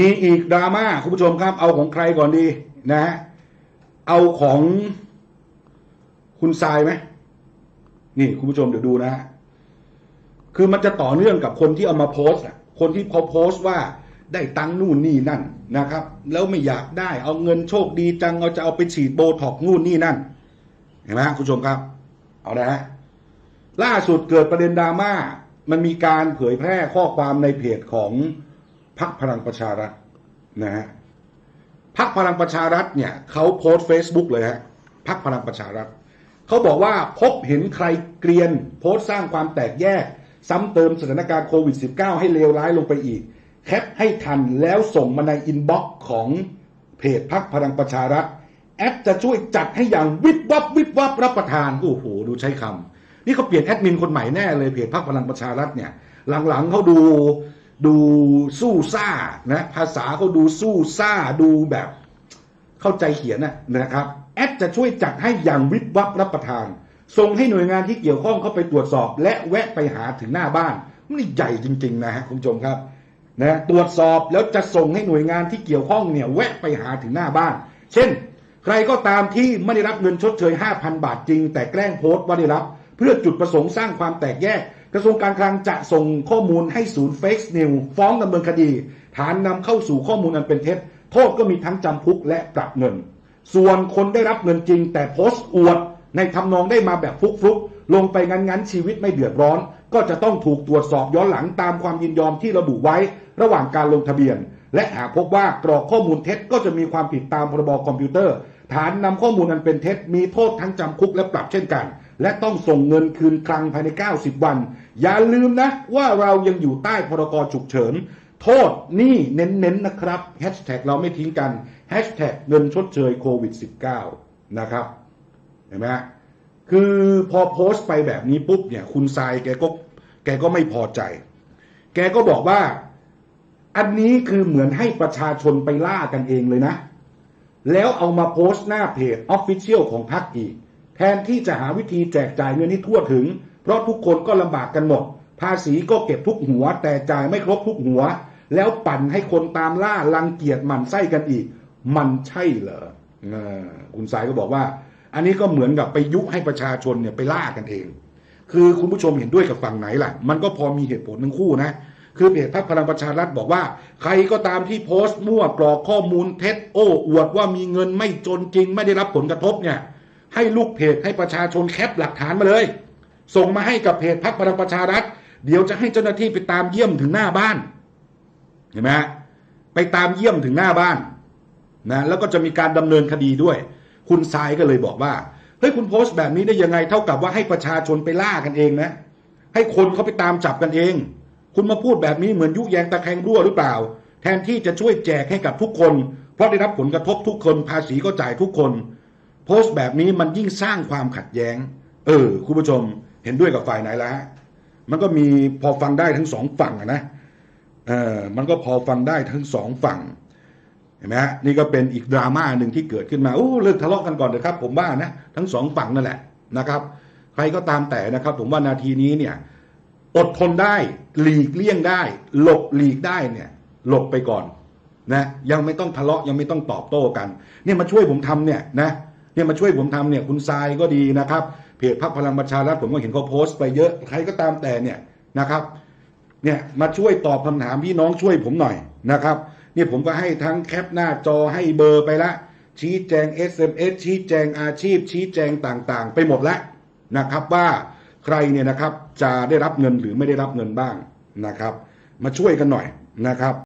มีอีกดราม่าคุณผู้ชมครับ เอาของใครก่อนดีนะฮะเอาของคุณทรายไหมนี่คุณผู้ชมเดี๋ยวดูนะฮะคือมันจะต่อเนื่องกับคนที่เอามาโพสต์อะคนที่เขาโพสต์ว่าได้ตังนู่นนี่นั่นนะครับ แล้วไม่อยากได้เอาเงินโชคดีจังเอาจะเอาไปฉีดโบท็อกนู่นนี่นั่นเห็นไหมคุณผู้ชมครับ เอานะฮะล่าสุดเกิดประเด็นดราม่ามันมีการเผยแพร่ข้อความในเพจของ พรรคพลังประชารัฐนะฮะพรรคพลังประชารัฐเนี่ยเขาโพสต์ Facebook เลยฮะพรรคพลังประชารัฐเขาบอกว่าพบเห็นใครเกรียน โพสต์สร้างความแตกแยก ซ้ำเติมสถานการณ์โควิด -19 ให้เลวร้ายลงไปอีก แคปให้ทันแล้วส่งมาในอินบ็อกซ์ของเพจพรรคพลังประชารัฐ แอปจะช่วยจัดให้อย่างวิบวับวิบวับรับประทานโอ้โหดูใช้คำนี่เขาเปลี่ยนแอดมินคนใหม่แน่เลยเพจพรรคพลังประชารัฐเนี่ยหลังๆเขาดู ดูสู้ซ่านะภาษาเขาดูสู้ซ่าดูแบบเข้าใจเขียนนะนะครับแอปจะช่วยจัดให้อย่างวิบวับรับประทานส่งให้หน่วยงานที่เกี่ยวข้องเข้าไปตรวจสอบ และแวะไปหาถึงหน้าบ้านนี่ใหญ่จริง ๆ นะฮะคุณผู้ชมครับนะตรวจสอบแล้วจะส่งให้หน่วยงานที่เกี่ยวข้องเนี่ยแวะไปหาถึงหน้าบ้าน เช่น ใครก็ตามที่ไม่ได้รับเงินชดเชย 5,000 บาทจริง แต่แกล้งโพสต์ว่าได้รับ เพื่อจุดประสงค์สร้างความแตกแยก กระทรวงการคลังจะส่งข้อมูลให้ศูนย์เฟกซ์นิวฟ้องดำเนินคดี ฐานนำเข้าสู่ข้อมูลอันเป็นเท็จ โทษก็มีทั้งจำคุกและปรับเงิน ส่วนคนได้รับเงินจริง แต่โพสต์อวด ในทำนองได้มาแบบฟลุกลงไปงั้นๆชีวิตไม่เดือดร้อน ก็จะต้องถูกตรวจสอบย้อนหลังตามความยินยอมที่ระบุไว้ ระหว่างการลงทะเบียน และหากพบว่ากรอกข้อมูลเท็จก็จะมีความผิดตามพรบคอมพิวเตอร์ ฐานนำข้อมูลอันเป็นเท็จมีโทษทั้งจำคุกและปรับเช่นกัน และต้องส่งเงินคืนคลังภายใน 90 วัน อย่าลืมนะว่าเรายังอยู่ใต้พรกฉุกเฉิน โทษนี่เน้นๆนะครับแฮชแท็กเราไม่ทิ้งกันแฮชแท็กเงินชดเชยโควิด -19 นะครับเห็นไหมฮะคือพอโพสต์ไปแบบนี้ปุ๊บเนี่ยคุณทรายแกก็แกก็ไม่พอใจ แกก็บอกว่าอันนี้คือเหมือนให้ประชาชนไปล่ากันเองเลยนะ แล้วเอามาโพสต์หน้าเพจออฟฟิเชียลของพรรคอีก แทนที่จะหาวิธีแจกจ่ายเงินให้ทั่วถึง เพราะทุกคนก็ลำบากกันหมด ภาษีก็เก็บทุกหัว แต่จ่ายไม่ครบทุกหัว แล้วปั่นให้คนตามล่ารังเกียจหมันไส้กันอีก มันใช่เหรอออคุณสายก็บอกว่า อันนี้ก็เหมือนกับไปยุให้ประชาชนเนี่ยไปล่ากันเอง คือคุณผู้ชมเห็นด้วยกับฝั่งไหนล่ะ มันก็พอมีเหตุผลทั้งคู่นะคือเพจพรรคพลังประชารัฐบอกว่า ใครก็ตามที่โพสต์มั่วกรอกข้อมูลเท็จโอ้อวดว่ามีเงินไม่จนจริง ไม่ได้รับผลกระทบเนี่ย ให้ลูกเพจให้ประชาชนแคปหลักฐานมาเลย ส่งมาให้กับเพจพรรคพลังประชารัฐ เดี๋ยวจะให้เจ้าหน้าที่ไปตามเยี่ยมถึงหน้าบ้าน เห็นไหมไปตามเยี่ยมถึงหน้าบ้านนะแล้วก็จะมีการดำเนินคดีด้วย คุณทรายก็เลยบอกว่าเฮ้ยคุณโพสต์แบบนี้ได้ยังไงเท่ากับว่าให้ประชาชนไปล่ากันเองนะ ให้คนเขาไปตามจับกันเอง คุณมาพูดแบบนี้เหมือนยุแยงตะแคงรั่วหรือเปล่า แทนที่จะช่วยแจกให้กับทุกคน เพราะได้รับผลกระทบทุกคนภาษีก็จ่ายทุกคน โพสต์แบบนี้มันยิ่งสร้างความขัดแย้ง เออ คุณผู้ชมเห็นด้วยกับฝ่ายไหนล้วฮะมันก็มีพอฟังได้ทั้งสองฝั่งนะเออมันก็พอฟังได้ทั้งสองฝั่งเห็นไหมฮะนี่ก็เป็นอีกดราม่าหนึ่งที่เกิดขึ้นมาโอ้เลิกทะเลาะกันก่อนเถอะครับ ผมว่านะทั้งสองฝั่งนั่นแหละนะครับ ใครก็ตามแต่นะครับ ผมว่านาทีนี้เนี่ยอดทนได้หลีกเลี่ยงได้ หลบหลีกได้เนี่ย หลบไปก่อนนะยังไม่ต้องทะเลาะยังไม่ต้องตอบโต้กัน เนี่ยมาช่วยผมทำเนี่ยนะ เนี่ยมาช่วยผมทำเนี่ยคุณทรายก็ดีนะครับเพจพักพลังประชารัฐผมก็เห็นเขาโพสต์ไปเยอะใครก็ตามแต่เนี่ยนะครับเนี่ยมาช่วยตอบคำถามพี่น้องช่วยผมหน่อยนะครับเนี่ยผมก็ให้ทั้งแคปหน้าจอให้เบอร์ไปละ ชี้แจง SMS ชี้แจงอาชีพ ชี้แจงต่างๆ ไปหมดแล้วนะครับว่าใครเนี่ยนะครับจะได้รับเงินหรือไม่ได้รับเงินบ้างนะครับ มาช่วยกันหน่อยนะครับ